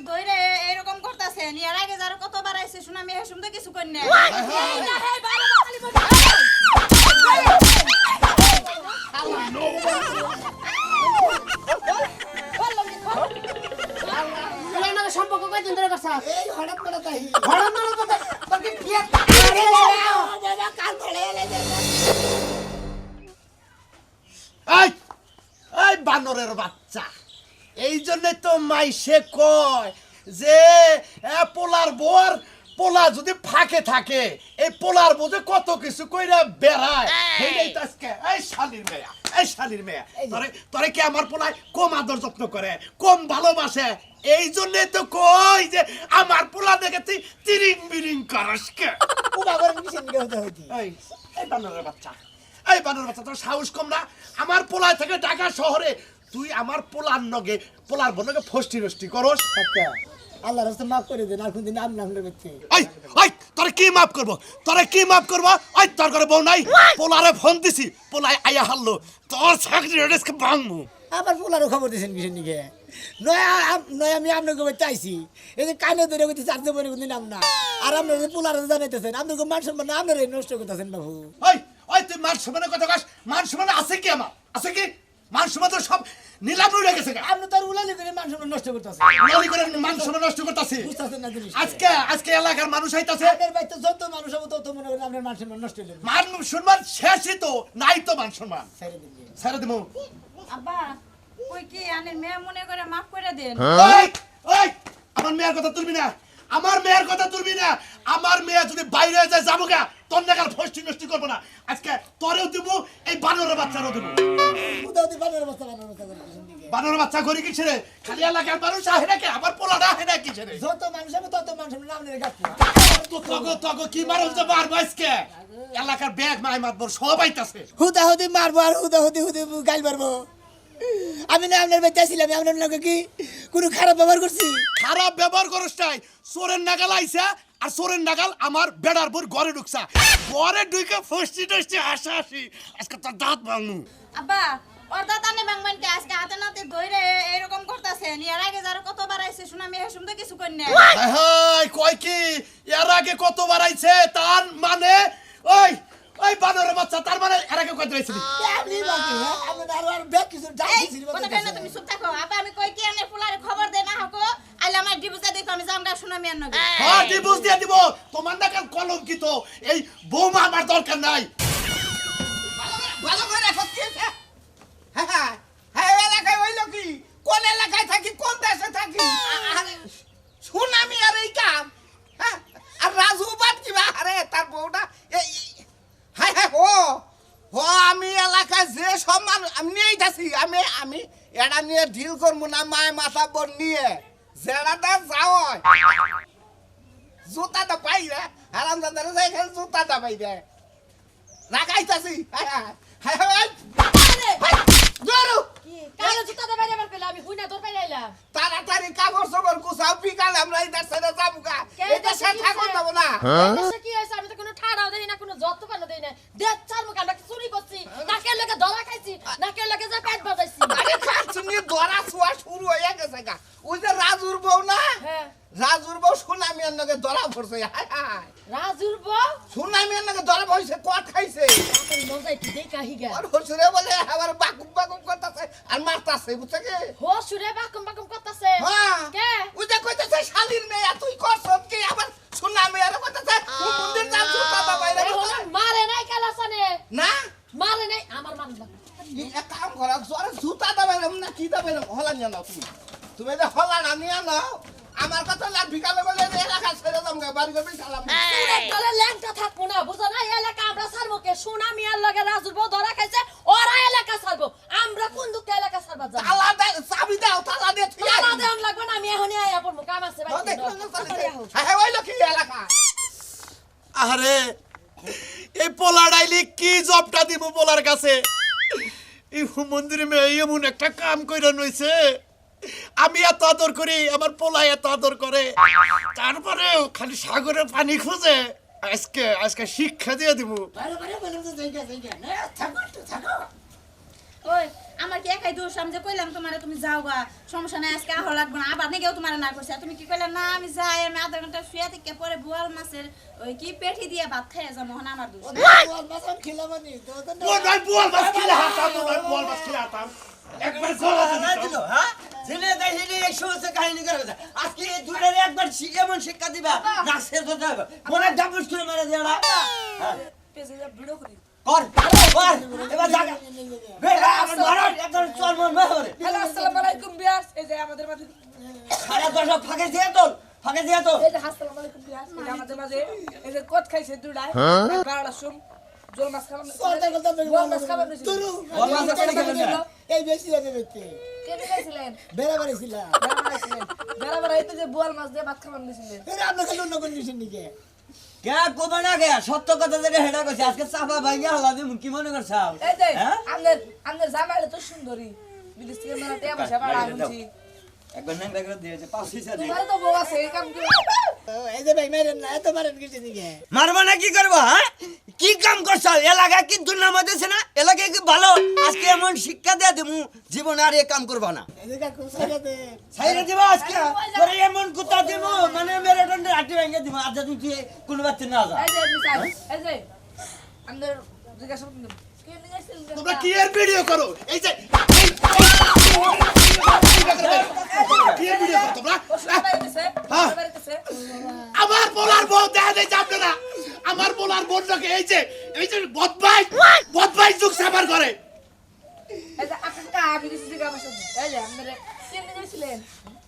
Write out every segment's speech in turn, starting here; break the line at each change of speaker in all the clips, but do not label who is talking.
ধরে এরকম করতেছেন এর আগে যারা কতবার আইছে শুনে আমি হেসুম কিছু করি না
সম্পর্ক কয়দিন ধরে করছ
বানরের বাচ্চা এই জন্য তো মাইসে কয় যে পোলার বোর পোলা যদি ফাঁকে থাকে এই পোলার বোঝে কত কিছু কইরা বেড়ায়। এইটাই তো আজকে। এই শালির মেয়া এই শালির মেয়া। তরে তরে কি আমার পোলায় কম আদর যত্ন করে কম ভালোবাসে? এই জন্যে তো কই যে আমার পোলা দেখে তুই তিরিং বিরিং করস কে?
ও বাবার কিসের নিকে হইতি?
এই এই বানরের বাচ্চা। এই বানরের বাচ্চা তোর সাহস কম না? আমার পোলায় থেকে ঢাকা শহরে তুই আমার পোলার নগে পোলার বনকে ফষ্টি নষ্টি করস।
আচ্ছা আল্লাহ রাস্তা মাফ করে দেন আর কোনদিন নাম নাম করতে
ওই ওই তোরে কি মাফ করব? তোরে কি মাফ করব? ওই তোর করে বউ নাই? পোলারে ফোন দিছি পোলাই আয়া হারলো। তোর চাকরি রেস্কে ভাঙমু?
আবার পোলারও খবর দিয়েছেন কিসের নিকে নয় আম- নয় আমি আপনাকে আইছি এই যে কানে ধরে বলে কোনদিন নাম না আর আপনার পোলারে জানাইতেছেন আপনাকে মান সম্মান আপনারাই নষ্ট করতেছেন বাবু।
ওই ওই তুই মান সম্মানের কথা কাস। মান সম্মান আছে কি আমার? আছে কি? মান সম্মান তো সব নিলাম রয়ে গেছে
আপনি তো আর উলালি করে মান নষ্ট করতেছেন।
উলালি করে মান নষ্ট করতাছি।
বুঝতেছেন না জিনিস
আজকে আজকে এলাকার মানুষ আইতাছে।
আপনার বাড়িতে যত মানুষ হবে তত মনে করেন আপনার মান সম্মান নষ্ট হইলে
মান সম্মান শেষই তো নাই তো মান সম্মান
ছেড়ে দিন
ছেড়ে দেবো
আব্বা কই কি আনের মেয়ে মনে করে মাফ করে দেন।
ওই ওই আমার মেয়ের কথা তুলবি না। আমার মেয়ের কথা তুলবি না। আমার মেয়ে যদি বাইরে যায় যাব গা। তোর নাগাল ফষ্টি নষ্টি করব না। আজকে তোরেও দিব এই বানরের বাচ্চারও দিব।
নিকে
বানরের বাচ্চা করি কি ছেড়ে খালি এলাকার মানুষ আহে নাকি? আমার পোলাটা আহে না কি ছেড়ে
যত মানুষ হবে তত মান সম্মান আপনার গাছ
তগো তগো কি মারল যে মারবো আজকে এলাকার ব্যাগ মাই মাতবর সব আইতাছে।
হুদা হুদি মারবো আর হুদা হুদি হুদি গাইল মারবো। আমি না আপনার বাড়িতে আসছিলাম আমি আপনার লোকে কি কোনো খারাপ ব্যবহার করছি?
খারাপ ব্যবহার করস নাই। চোরের নাগাল আইসা আর চোরের নাগাল আমার বেড়ার বোর ঘরে ঢুকছা ঘরে ঢুকে ফষ্টি টষ্টি হাসা হাসি আজকে তোর দাঁত ভাঙু
আব্বা ওর দাদা নে বাংবানকে আজকে হাতে নাতে ধরে এরকম করতেছেন। এর আগে যারা কতবার আইছে শুনে আমি হেসুম তো কিছু করি না
হায় হায় কয় কি? এর আগে কত বাড়াইছে তার মানে ওই ওই বানরের বাচ্চা তার মানে এর আগে কত বাড়াইছিলি
আপনি বাকি হ্যাঁ? আপনি আরও আর ব্যাগ কিছু ডাল
এই
দিছি
কথা কেন তুমি চুপ থাকো। আব্বা আমি কই কি আনে ফুলারে খবর দে না হকো আইলে আমার ডিবুজা দেখো আমি জামগা শুনে আমি আর নগে
হ্যাঁ ডিভোর্স দিয়ে দিব। তোমার নাকাল কলঙ্কিত। এই বৌমা আমার দরকার নাই।
ভালো করে রাখো হ্যাঁ হ্যাঁ হ্যাঁ এলাকায় হইল কি? কোন এলাকায় থাকি কোন দেশে থাকি আরে সুনামি আর এই কাম হ্যাঁ আর রাজু বাদ কিবা আরে তার বউটা এই হ্যাঁ হ্যাঁ ও ও আমি এলাকায় যে সম্মান যাচ্ছি আমি আমি এটা নিয়ে ডিল করব না মায় মাথা বোন নিয়ে। যেটা যাও জুতাটা পাই রে হারাম দাদারে যাই খালি জুতাটা পাই রে। রাখাইতাছি তাড়াতাড়ি কাগজ সবর কুসাও বিকাল আমরা এই দেশে যাব গা। এই দেশে থাকো যাব না
কি হয়েছে? আমি তো কোনো ঠাড়াও দেই না কোনো যত্ন দেই না। দেখ চার মুখ আমরা লেগে ধরা খাইছি নাকের লেগে যা পেট বাজাইছি।
আরে খাচ্ছি নিয়ে ধরা ছোঁয়া শুরু হয়ে গেছে গা। ওই যে রাজুর বউ না?
হ্যাঁ।
রাজুর বউ সুনামিয়ার নাকি ধরা পড়ছে হায় হায়।
রাজুর বউ?
সুনামিয়ার নাকি ধরা পড়ছে কট খাইছে?
আপনি মজাই কি দেই কাহিগা
আর হসুরে বলে আবার বাকুম বাকুম করতেছে আর মারতাছে বুঝছে কি?
হো সুরে বাকুম বাকুম করতাছে।
হ্যাঁ।
কে?
ওই যে কইতেছে শালির মেয়ে তুই করা জোরে জুতা দাবাইলাম না কি দাবাইলাম হলা নিয়ে নাও তুমি। তুমি যে হলা না নিয়ে নাও। আমার কথা না বিকালে বলে এলাকা ছেড়ে দাম গা বাড়ি করবি সালাম
সুরে ল্যাংটা থাকব না বুঝো না এলাকা আমরা ছাড়বো কে? সুনামি আর লগে রাজুর বউ ধরা খাইছে ওরা এলাকা ছাড়বো। আমরা কোন দুঃখে এলাকা ছাড়বা যাব?
তালা দে চাবি দাও তালা দে তুই
তালা দেওয়ান লাগবে না আমি এখনই আয়া পড়ব। কাম আছে
দেখ হ্যাঁ ওই লোক কি এলাকা।
আরে এই পোলা ডাইলি কি জবটা দিব পোলার কাছে? এই মন্দিরে মেয়ে এমন একটা কাম কইরা নইছে। আমি এত আদর করি, আমার পোলা এত আদর করে। তারপরেও খালি সাগরের পানি খুঁজে আজকে আজকে শিক্ষা দিয়ে দিব।
ওই
আমার কি একাই দোষ আমি যে কইলাম তোমারে তুমি যাও গা সমস্যা নাই আজকে আহ লাগবে না আবার নাকি তোমার না করছে তুমি কি কইলে না আমি যাই আমি আধা ঘণ্টা শুয়ে থেকে পরে বোয়াল মাছের ওই কি পেটি দিয়ে ভাত খাইয়া যাব এখন আমার দোষ
খিলাবানি তো তো
বোন ভাই বল বাস কিলা হাতাম বল বাস কিলা হাতাম একবার গলা দিল
হ্যাঁ ছেলে দেখে এই সমস্ত কাহিনী করে আজকে এই দুটার একবার এমন শিক্ষা দিবা না শেষ হতে হবে মনে ডাবুস করে মেরে দেওয়া
পেছে যা ভিডিও করি
কর কর এবার জায়গা বেটা আমার মারো একদম চল মন মেরে
হ্যালো আসসালামু আলাইকুম বিয়াস এই যে আমাদের মাঝে
সারা দশ ফাঁকে দিয়ে তোল ফাঁকে দিয়ে তোল।
এই যে আসসালামু আলাইকুম বিয়াস এই যে আমাদের মাঝে এই যে কত খাইছে দুটাই বারোটা শুন জোর মাছ খাবার
কথা কথা
জোর মাছ খাবার
তুরু
বল মাছ কেন
এই বেশি লাগে দেখতে
কেন খাইছিলেন?
বেড়া বাড়িছিলা
বেড়া বাড়াইছিলেন বেড়া বাড়াইতে যে বোয়াল মাছ দিয়ে ভাত খাবার নিয়েছিলেন
এর আপনাকে অন্য কোন কিছু নিকে
কে কোবে না কে সত্য কথা যেটা হেডা কইছে। আজকে চাপা ভাইয়া হলা দিমু কি মনে করছ?
এই যে
হ্যাঁ?
আমাদের আমাদের জামাইলে তো সুন্দরী। বিদেশ থেকে মেলা টেয়া পয়সা বাড়া আনছি।
একবার নেন করে দিয়েছে পাঁচ পয়সা
তো বউ আছে এই কাম করে।
এই যে ভাই মেরেন না এত মারেন কিছু নিকে
মারবো না কি করব হ্যাঁ? কি কাম করছ? এলাকা কি দুর্নাম দিছে না এলাকায় কি ভালো? আজকে এমন শিক্ষা দিয়ে দেবো জীবনে আর এ কাম করব না। ছাইরে দিব আজকে? তোরে এমন কুত্তা দিব মানে মেরে দণ্ডে ভেঙে দিব আজ যদি কোনো বাচ্চা না যা।
এই যে এই যে আমাদের জিজ্ঞাসা
তোমরা কি এর ভিডিও করো? এই যে হ্যাঁ। আমার বলার বউ দেখা দেয় যাবে না। আমার বলার বোনটাকে এই যে এই যে বদমাই বদমাই যুগ সাবার করে
এই যে আপনার আমি কিছু জিজ্ঞাসা এই যে আমাদের কে নিয়ে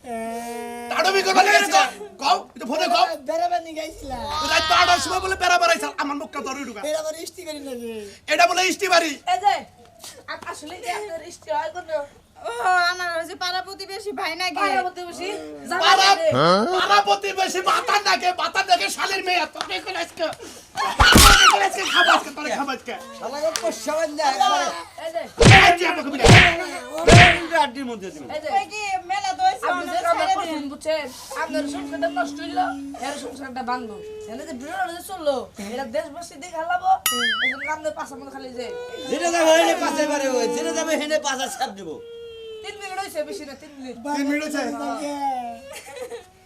আসছিলেন
তাড়মি করবা লেগেছে। কও এটা ফোনে কও।
বেড়া বানি
রাত বারোটার সময় বলে বেড়া বেড়াইছ আমার মুখটা ধরে ঢুকা।
বেড়া ইষ্টি করি না
এটা বলে ইষ্টি বাড়ি।
এই যে আসলে কি আপনার ইষ্টি হয় কোনো?
ও আমার ওই পাড়া প্রতিবেশী ভাই নাকি?
পাড়া
জামাই
পাড়া প্রতিবেশী মাতার নাকে? শালের মেয়ে? তোকে করে আজকে আজকে খাব আজকে তোরে খাব আজকে।
শালাকে পোষাবেন না একবারে।
এই যে।
আমাকে বিনা
আড্ডির মধ্যে তুমি
এই যে
মেলা দইছে
আপনি যে কামটা করছেন বুঝছেন আপনার সংসারটা নষ্ট হইল এর সংসারটা বান্ধব এনে যে বিরোধ যে চলল এটা দেশবাসী দিকে হালাবো এই জন্য পাশা মতো খালি যে
যেটা যাবে হেনে পাশে পারে ওই যেটা যাবে হেনে পাশা ছাপ দিব।
তিন মিনিট হয়েছে বেশি না তিন মিনিট
তিন মিনিট হয়েছে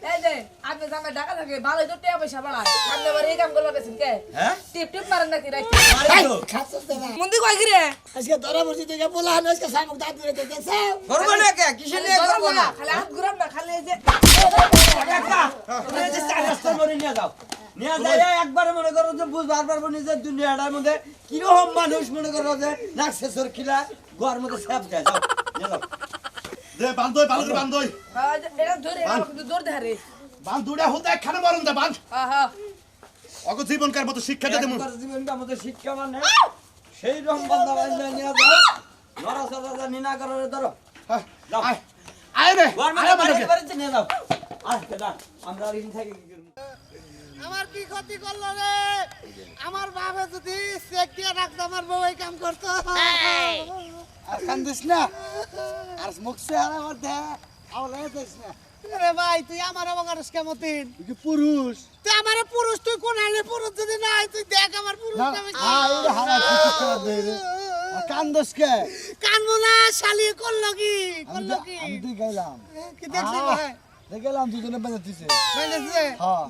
এই যে আপনি জামাই ঢাকা থাকে ভালোই তো টিয়া পয়সা বাড়ায় আপনি আবার এই কাম করবার গেছেন কে?
হ্যাঁ?
টিপ টিপ মারেন নাকি রাইতে?
মারি তো।
খাচ্ছে না
মন্দি কয় কি রে
আজকে ধরা বসে থেকে বলা হলো আজকে সামুক দাঁত ধরে দেখছে
করব না কে? কিসের নিয়ে করব না
খালি হাত ঘুরাম না খালি এই যে
কাকা, এই যে চার মরে নিয়ে যাও। নিয়ে যাই একবার মনে করো যে বুঝবার পারব নিজের দুনিয়াটার মধ্যে কীরকম মানুষ মনে করো যে নাক শেষর খিলা গোয়ার মধ্যে স্যাপ যায় যাও নিয়ে যাও।
দে বান্ধই ভালো করে বান্ধই
আহ, এটা ধরে আমার কিন্তু দৌড় দেয় রে
বান্ধুটা হতে একখানে মরণ দে বান্ধ
আহা
অগ জীবনকার মতো শিক্ষা দিয়ে দেবো।
একবার জীবনটা আমাদের শিক্ষা মানে। সেই রকম বান্ধা বান্ধা নিয়ে যাও। নড়াচড়া জানি না করো ধরো।
আয় আয় রে আয়
মধ্যে
আমাদেরকে
নিয়ে যাও। আজকে দাঁড় আমরা আর ইন কি করব?
আমার কি ক্ষতি করল রে? আমার বাবা যদি চেক দিয়ে রাখতো আমার বউ এই কাম করতো।
আর কান্দিস না। আর মুখ আমার না।
ভাই তুই আমার অবকাশ কেমতিন
তুই কি পুরুষ?
তুই আমার পুরুষ তুই কোন পুরুষ যদি তুই দেখ আমার পুরুষ
না
আমি
আ এই হারা কিছু করে দে রে। আর কান্দস কে?
কানবো না শালি করল কি? করল কি?
আমি তুই গেলাম
কি দেখলি ভাই?
দেখলাম দুজনে বেঁধে দিছে হ্যাঁ।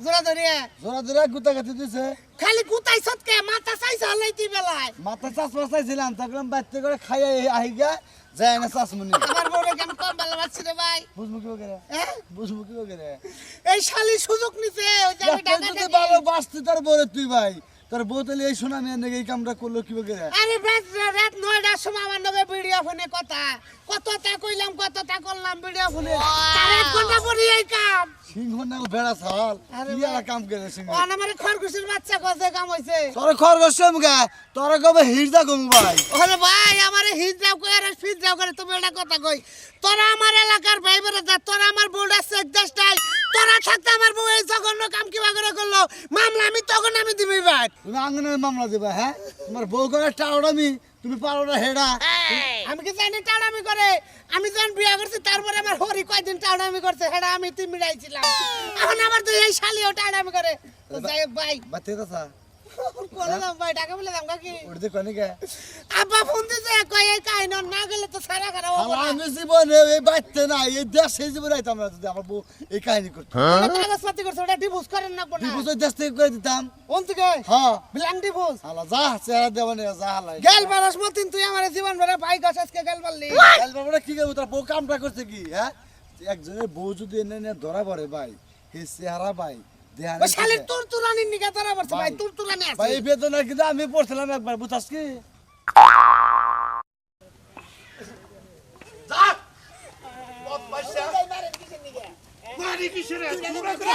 জোড়া
গুতা গাতে দিছে
খালি সৎকে মাথা চাইছ হলাই তুই বেলায়?
মাথা চাষ চাইছিলাম তখন বাচ্চা করে খাইয়া আহি গা যায় না
আমার বড় কেন কম রে ভাই?
বুঝব কি করে?
হ্যাঁ?
বুঝব কি করে?
এই শালি সুযোগ নিছে ওই যে আমি
তুই
ঢাকা
যদি
ঢাকি।
ভালো বাঁচতি তোর বলে তুই ভাই। তোর বউ তাহলে এই শোনা আমি এনেকে এই কামটা করল কি করে
আরে রাত রাত নয়টার সময় আমার নবে ভিডিও ফোনে কথা। কতটা কইলাম কতটা করলাম ভিডিও ফোনে তার এক ঘণ্টা পরে এই কাম।
সিংহ না বেড়া ছাল
আরে
কি আর কাম করে সিংহ?
ও আমার খরগোশের বাচ্চা কত কাম হইছে?
তোর খরগোশ মুগা তোর কবে হিরদা গম ভাই?
ওরে ভাই আমার হিজরাও কই আর ফিজরাও করে তুমি এটা কথা কই। তোরা আমার এলাকার ভাই বেড়ে যা তোরা আমার বউটা সেক দেশটাই তোরা থাকতে আমার বউ এই জঘন্য কাম কি করে করল। মামলা আমি তখন আমি দিবি ভাই।
তুমি আঙ্গনের মামলা দিবা হ্যাঁ? তোমার বউ করে টাওড়ামি তুমি পারো না হেডা।
আমি কি জানি টাড়ামি করে? আমি যখন বিয়া করছি তারপরে আমার হরি কয়দিন টাড়ামি করছে হেডা আমি তুমি মিলাইছিলাম এখন আমার তো এই শালিও টাড়ামি করে। তো যাই হোক ভাই
বাতে কথা
কোনে দাম ভাই টাকা বলে দাম কি
উঠতে কোনে গে
আব্বা ফোন দিছে কই এই কাহিনী না গেলে তো সারা খারাপ হবে
আমার
না
আমি জীবনে এই বাচ্চা না এই দেশ সেই জীবনে আইতাম না যদি আমার বউ এই কাহিনী করতো
কাগজপাতি করছে ওটা ডিভোর্স করেন না কোনা
বিপুজ দেশ থেকে করে দিতাম।
কোন থেকে?
হ্যাঁ
ব্ল্যান্ড ডিভোর্স
হালা যা চেহারা দেব না যা হালা
গেল বারস মতিন তুই আমার জীবন ভরে ভাই গাছ আজকে গেল পারলি
গেল বাবুরা কি করব তোর বউ কামটা করছে কি হ্যাঁ একজনের বউ যদি এনে ধরা পড়ে ভাই এই চেহারা ভাই দেহা
ওই শালি তোর তুলানি নিকা তারা ভাই তোর তুলানি আছে।
ভাই বেদনা কিন্তু আমি পড়ছিলাম একবার বুঝাস কি
যা বদমাইশা মারি কিসের পুরো করে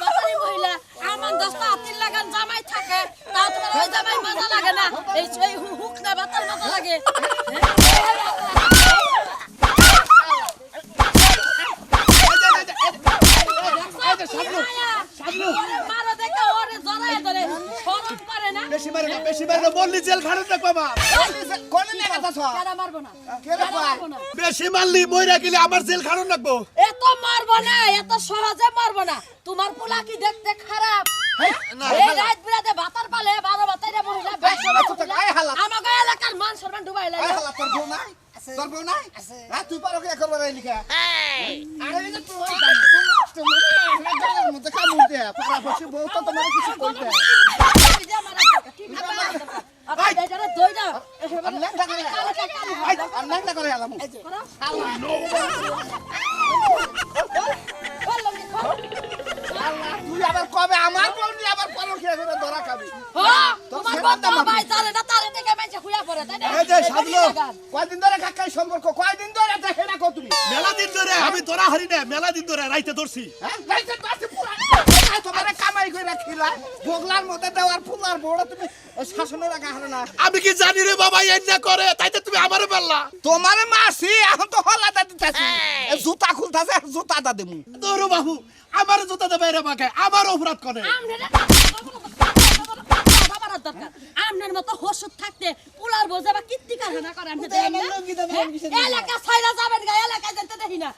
বাতারি মহিলা আমার দশটা হাতির লাগান জামাই থাকে তাও তোমার ওই জামাই মজা লাগে না এই এই হু- হুক না বাতার মজা লাগে মারা দেখে ওরে জড়ায় ধরে শরম করে না
বেশি মারে না বেশি মারে না বললি জেল খাড়ন না বাবা
কোনে লেগে আছো
কেডা মারবো না
কে রে
কেডা মারবো না
বেশি মারলি মইরা গেলে আমার জেল খাড়ন লাগবো
এত মারবো না এত সহজে মারবো না তোমার পোলা কি দেখতে খারাপ এই রাত বিরাতে বাতার পালে বারো বাতারে মহিলা আমাকে এলাকার মান সম্মান ডুবাই
আয়
লাগে
হালা তোর বউ নাই তোর বউ নাই হ্যাঁ তুই পারো কি করবার এই লিখা আরে এই যে তুই তোমার তোমার মধ্যে কামড় দে পাড়াপড়শি বউ তো তোমার কিছু কইতে আর ল্যাংটা করে আয় ল্যাংটা করে হালাম তুই আবার কবে আমার বউ নিয়ে আবার পারো কি করে ধরা খাবি?
এই যে সাধলো
কয়দিন ধরে কাকাই সম্পর্ক? কয়দিন ধরে দেখে রাখো তুমি?
মেলা দিন ধরে আমি ধরা হারি না মেলা দিন ধরে রাইতে ধরছি।
হ্যাঁ রাইতে তো পুরা। তোমার কামাই করে রাখিলা বগলার মধ্যে দেওয়ার ফুলার বড় তুমি
আমি কি জানি রে বাবা এন্না করে তাইতে তুমি আমারে পারলা
তোমার মাসি এখন তো হলা দিতেছি। জুতা খুলতাছে জুতা দা দেমু।
তোর বাবু আমার জুতা দেবে রে বাকে আমার অপরাধ করে।
আপনার মতো হসুদ থাকতে পুলার বোঝা বা কীর্তি কারখানা করে আপনি দেখেন না? হ্যাঁ? এলাকা ছাইরা যাবেন গা এলাকায় যেতে দেখি না।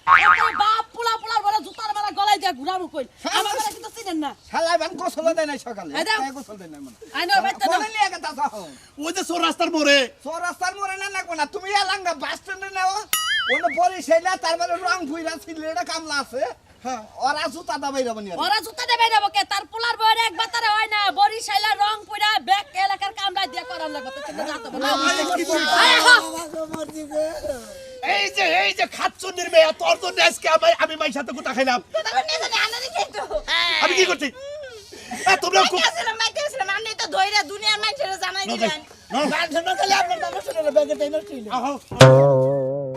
বাপ পুলা পুলার বলে জুতার বেলা গলায় দিয়ে ঘুরাবো কই? আমার বেলা কিন্তু চিনেন না।
শালাই বান গোসল দেয় নাই সকালে। গোসল দেয় নাই মনে
আই নো বাইতে না
কোনে নিয়ে গেতা
ওই যে সোর রাস্তার মোড়ে।
চৌরাস্তার মোড়ে না না কোনা তুমি এলাঙ্গা বাস স্ট্যান্ডে নাও। ওনে পরে সেইলা তার মানে রং ভুইরা সিলেটা কামলা আছে। হ্যাঁ। ওরা জুতা দা বাইরা বানিয়া।
ওরা জুতা দেবে না বকে তার পুলার বয়ের এক বাতারে হয় না বড়ি শাইলা রং পুরা ব্যাগ এলাকার কামলা দিয়ে করার লাগবে তো তুমি জানতে পারো আরে হ্যাঁ
এই যে এই যে খাচ্চুন্নির মেয়ে তোর জন্য আজকে আমি আমি মাই সাথে কোথা খাইলাম।
খেতো
আমি কি করছি? তোমরা খুব
মাইতেছিলাম মাইতেছিলাম আপনি তো ধইরা দুনিয়ার মানুষের জানাই দিলেন।
গান শোনা খালি আপনার নাম শুনে ব্যাগে তাই নষ্ট হইল।
আহো।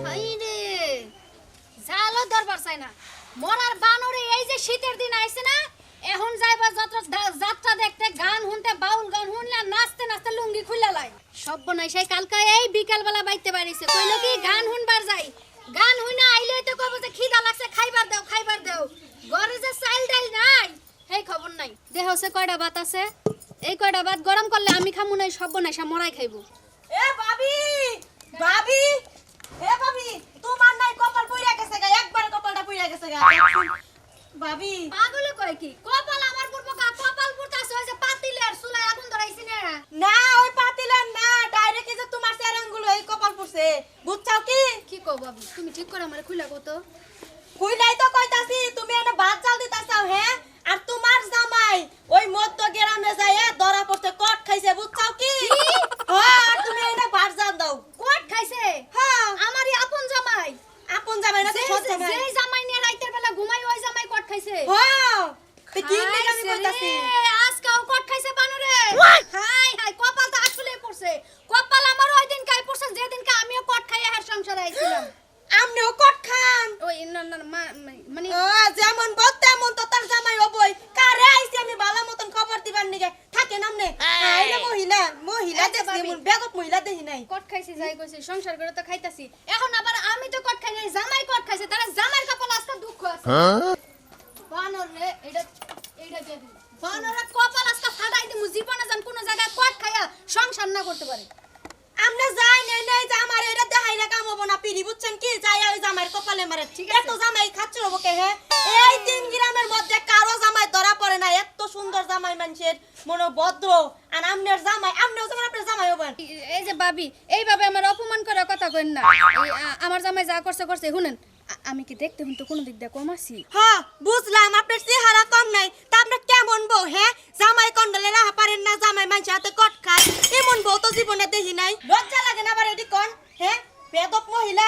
হাইরে জালো দরবার চাই না। মরার বানরে এই যে শীতের দিন আইছে না এখন যাইবা যাত্রা যাত্রা দেখতে গান শুনতে বাউল গান শুনলে নাচতে নাচতে লুঙ্গি খুললা লাই। সব বনাই সেই কালকা এই বিকাল বেলা বাইতে পারিছে। কইলো কি গান শুনবার যাই। গান শুনে আইলে তো কব যে খিদা লাগছে খাইবার দাও খাইবার দাও। ঘরে যে চাইল ডাইল নাই এই খবর নাই। দেহ হচ্ছে কয়টা ভাত আছে? এই কয়টা ভাত গরম করলে আমি খামু নাই সব বনাইসা মরাই খাইবো।
এ ভাবি ভাবি এ ভাবি তোমার নাই কপাল পইরা গেছে গা একবার কপালটা পইরা গেছে গা। ভাবি
পাগলে কয় কি? কপাল আমার পূর্ব কপাল পুরতাছে পাতিলে আর চুলায় আগুন ধরাইছি না।
না ওই পাতিলেন না ডাইরেক্ট যে তোমার চেরাঙ্গুলো এই কপাল পড়ছে। বুঝছাও কি?
কি কও বাবু তুমি ঠিক করে আমারে খুলা কত
কই নাই তো কইতাছি তুমি এনে ভাত চাল দিতাছাও হ্যাঁ আর তোমার জামাই ওই মধ্য গ্রামে যায় ধরা পড়ছে কট খাইছে বুঝছাও কি হ্যাঁ আর তুমি এনে ভাত চাল দাও
কোট খাইছে
হ্যাঁ
আমারই আপন জামাই
আপন জামাই না তো
যে
সৎ জামাই
যে জামাই নিয়ে রাইতের বেলা ঘুমাই ওই জামাই কোট খাইছে
হ্যাঁ তে কি লাগে আমি
খাইছে
কইতাছি
রে, আজকাও কোট খাইছে বানরে হাই হাই কপাল তো আসলে পড়ছে কপাল আমার ওই দিন কাই পড়ছে যে দিন আমিও কোট খাইয়া হার সংসারে আইছিলাম
আমনেও কট খান
ওই না না মা- মা- মানে
ও, যেমন বল তেমন তো তার জামাই হবই কারে আইছি আমি ভালো মতন খবর দিবার নিগে থাকে নামনে আইলে মহিলা মহিলা
এই যে
দেখছি
ভাবি।
বেগত মহিলা দেখি নাই।
কট খাইছি যাই কইছি সংসার করে তো খাইতাছি। এখন আবার আমি তো কট খাই নাই জামাই কট খাইছে তারা জামাই কপাল আজকে দুঃখ আছে। বানর রে এটা এইটা দিয়ে দিন বানরের কপাল আজকে ফাটাই দিমু জীবনে যান কোন জায়গায় কট খাইয়া সংসার না করতে পারে।
আপনি যাই নাই নাই যে আমার এটা দেখাইলে কাম হব না পিড়ি বুঝছেন কি? যাই ওই জামাইয়ের কপালে মারে। ঠিক আছে। এত জামাই খাচ্ছে হব কে হ্যাঁ এই তিন গ্রামের মধ্যে কারও জামাই ধরা পড়ে না। এত সুন্দর জামাই মানুষের মনে ভদ্র আর আমনের জামাই আমনেও যেমন আপনার জামাই হবেন
এই যে ভাবি এইভাবে আমার অপমান করার কথা কইন না। আমার জামাই যা করছে করছে শুনেন। আমি কি দেখতে তো কোনো দিক দিয়ে কম আছি?
হ্যাঁ বুঝলাম, আপনার চেহারা কম নাই। তা আপনার কেমন বউ হ্যাঁ? জামাই কন্ডলে রাহা পারেন না, জামাই মানুষের হাতে কট খায়। এমন বউ তো জীবনে দেখি নাই। লজ্জা লাগে না আবার এটি কন হ্যাঁ? বেদক মহিলা।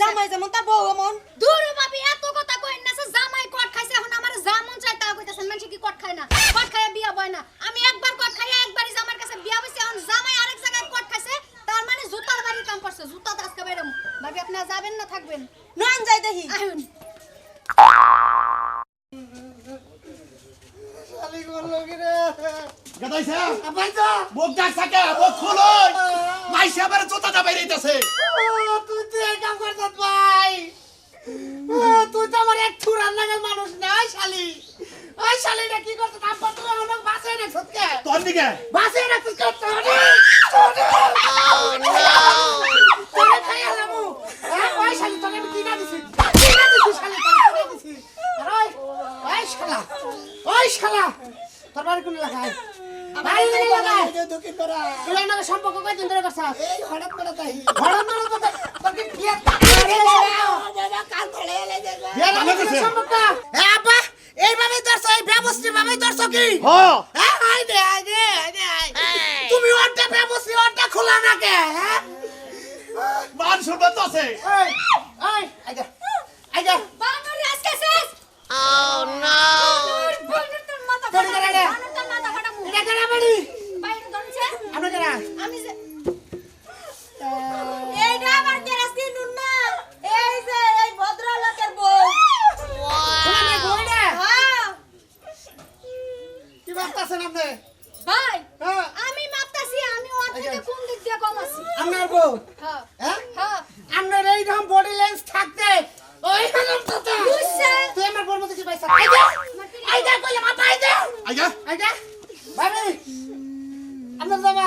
জামাই যেমন তার বউ এমন।
দূর ভাবি এত কথা কইন না যে জামাই কট খাইছে এখন আমার যা মন চায় তা কইতাছেন মানুষ কি কট খায় না? কট খাইয়া বিয়া বয় না। আমি একবার কট খাইয়া একবারই জামার কাছে বিয়া বইছি এখন জামাই আরেক জায়গায় কট খাইছে তার মানে জুতার বাড়ির কাম করছে জুতা তো আজকে বাইরাম ভাবি আপনি যাবেন না থাকবেন।
নয়ন যাই দেখি।
আহুন
গাদাইছে মুখ ডাক থাকে মুখ খুলো আবার
তুই এই কাম তুই তো আমার এক থুরান লাগার মানুষ না ওই শালি। ওই শালিটা কি করছিস? আব্বা তুই আমার বাসে রাখছিস কে
তোর দিকে?
বাসে রাখছিস কে তোরে তোরে খাই আলামু ওই শালি তোকে আমি কিনা দিছি। কিনা দিছি শালি তোকে কিনা দিছি। ওই ওই শালা ওই শালা। তোর বাড়ি কোন তুই নাকি সম্পর্ক কয়দিন ধরে করছিস?
এই হঠাৎ করে তাই।
হঠাৎ করে তোকে তোকে বিয়ে
বাবা কান ধরে এলে দেখো
ভালো করছে।
এ আব্বা এইভাবে ধরছো এই ব্যবস্থা ভাবে ধরছো কি?
হ্যাঁ
আই দে আই দে আই দে তুমি ওটা ব্যবস্থা ওটা খোলা না কে হ্যাঁ?
মান সম্মান তো আছে।
এই এই আই দে আই দে
বানর আজকে শেষ। ও নো বানর তোর মাথা ফাটা বানর তোর মাথা ফাটা মুখ
এটা কেন বাড়ি?
বাইরে ধরছে।
আমরা কেন
আমি
এইটা আমার কেরাসিন নুন না এই যে এই ভদ্রলোকের বউ
তুমি বইটা
হ্যাঁ
কি ভাবতাছেন আপনি?
ভাই
হ্যাঁ।
আমি মাপতাছি আমি ওর থেকে কোন? দিক দিয়ে কম আছি?
আপনার বউ?
হ্যাঁ
হ্যাঁ? আপনার এই রকম বডি লেন্স থাকতে ওই হারাম তো
বুঝছে?
তুই আমার বউর মতো কি পাইছ আই দে কইলে মাথা আই দে
আইগা
আইডা ভাবি আপনার জামা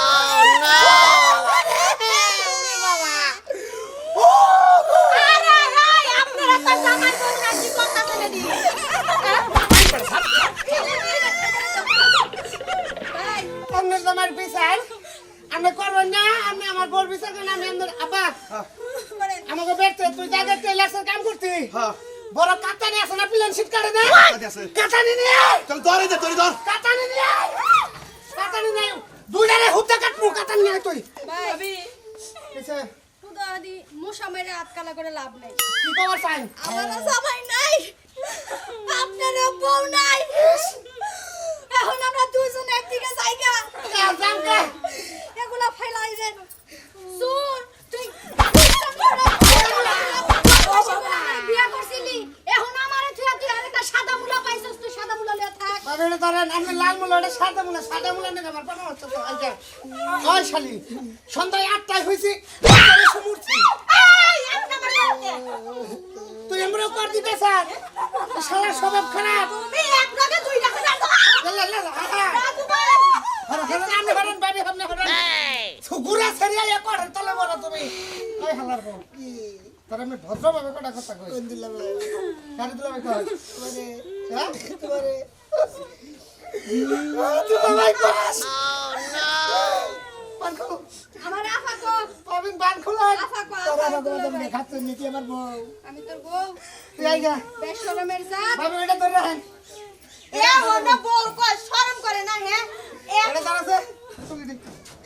আরে ভাই আপনারা তো জামাই বউ নাকি
আপনার জামার বিচার আপনি করবেন না আপনি আমার বউর বিচার করেন আমি আপনার আব্বা আমাকে বেরতে তুই জায়গায় টেলার্সের কাম করতি
হ্যাঁ
বড় কাতানি আছে না প্লেন সিট কাটে না। কাতানি নিয়ে।
চল ধরে দে তোর ধর
কাতানি নিয়ে। কাতানি নিয়ে। দুইটারে হুদ্দা কাটমু কাতানি নিয়ে তুই
ভাই
কিসে?
খুদা আদি মশা মেরে আটকালা করে লাভ নাই
কি খবর চাই
আমার জামাই নাই আপনারও বউ নাই। এখন আমরা দুজন একদিকে জায়গা
জামকা
এগুলা ফেলাই দেন। শুন তুই বিয়া করছিলি এখন আমারে তুই তুই আরেকটা সাদা মুলা পাইছস তুই সাদা মুলা লিয়া থাক।
এটা ধরেন আপনি লাল মুলা সাদা মুলা সাদা মুলা নিয়ে আমার হচ্ছে শালি? সন্ধ্যায় আটটায় হয়েছি। তুই এমন কর দিতে স্যার। শালার স্বভাব খারাপ
তুমি এক লগে দুই টাকা দাও
লা, লা, লা, হা। হরো, হরো, আপনি হরেন, বাবি, আপনি হরেন। ঘুরে সেরিয়া ইয়ে করেন, তলে বলো তুমি। ওই হালার বউ। তোর আমি ভদ্রভাবে কটা কথা কই। কারে দিলাম ভাই কই? হ্যাঁ? ও, দিলাম ভাই কস। বান খোলো।
আমার আফা কো
পাবিন, বান খোলো।
আফা কো
তোর
আফা কো
তোমাদের মেয়ে খাচ্ছে, আমার বউ।
আমি তোর বউ
তুই আই যা।
বেশরমের জাত
বাবু, এটা ধরে রাখেন।
এ হন্ডা বউ কই শরম করে না হ্যাঁ
এটা দাঁড়াচ্ছে? তুলি দি।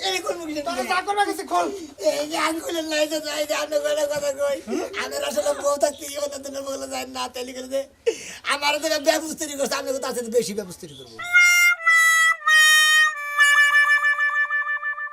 এই কোন মুখে
তোরে যা করবা কিছু খোল।
এই যে আঙ্গুলে নাই তো যাই যে আপনি করে কথা কই আমার আসলে বউ থাকতে কি হতো তুমি বলে যায় না করে দে আমার তো ব্যবস্থা করছে আমি তো তার সাথে বেশি ব্যবস্থা করব